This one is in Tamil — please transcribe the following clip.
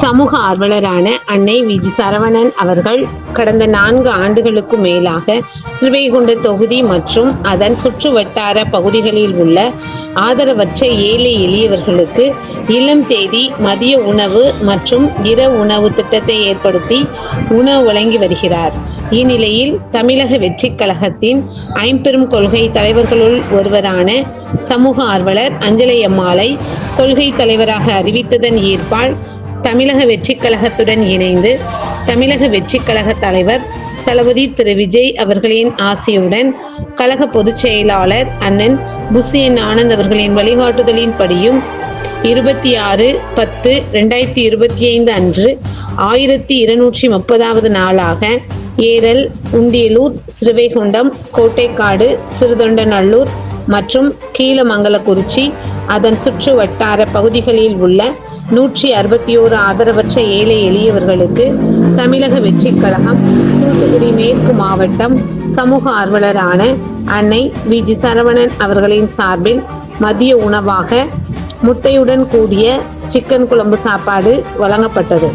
சமூக ஆர்வலரான அன்னை விஜி சரவணன் அவர்கள் கடந்த நான்கு ஆண்டுகளுக்கு மேலாக ஸ்ரீவைகுண்ட தொகுதி மற்றும் அதன் சுற்று வட்டார பகுதிகளில் உள்ள ஆதரவற்ற ஏழை எளியவர்களுக்கு இளம் தேதி மதிய உணவு மற்றும் இர உணவு திட்டத்தை ஏற்படுத்தி உணவு வழங்கி வருகிறார். இந்நிலையில் தமிழக வெற்றிக் கழகத்தின் ஐம்பெரும் கொள்கை தலைவர்களுள் ஒருவரான சமூக ஆர்வலர் அஞ்சலையம்மாளை கொள்கை தலைவராக அறிவித்ததன் ஈர்ப்பால் தமிழக வெற்றிக் கழகத்துடன் இணைந்து தமிழக வெற்றிக் கழக தலைவர் தளபதி திரு விஜய் அவர்களின் ஆசையுடன் கழக பொதுச் செயலாளர் அண்ணன் புசியன் ஆனந்த் அவர்களின் வழிகாட்டுதலின்படியும் இருபத்தி ஆறு பத்து ரெண்டாயிரத்தி இருபத்தி ஐந்து அன்று ஆயிரத்தி இருநூற்றி முப்பதாவது நாளாக ஏரல் உண்டியலூர் சிறுவைகுண்டம் கோட்டைக்காடு சிறுதொண்டநல்லூர் மற்றும் கீழமங்கலக்குறிச்சி அதன் சுற்று வட்டார பகுதிகளில் உள்ள நூற்றி அறுபத்தி ஓரு ஆதரவற்ற ஏழை எளியவர்களுக்கு தமிழக வெற்றிக் கழகம் தூத்துக்குடி மேற்கு மாவட்டம் சமூக ஆர்வலரான அன்னை விஜி சரவணன் அவர்களின் சார்பில் மதிய உணவாக முட்டையுடன் கூடிய சிக்கன் குழம்பு சாப்பாடு வழங்கப்பட்டது.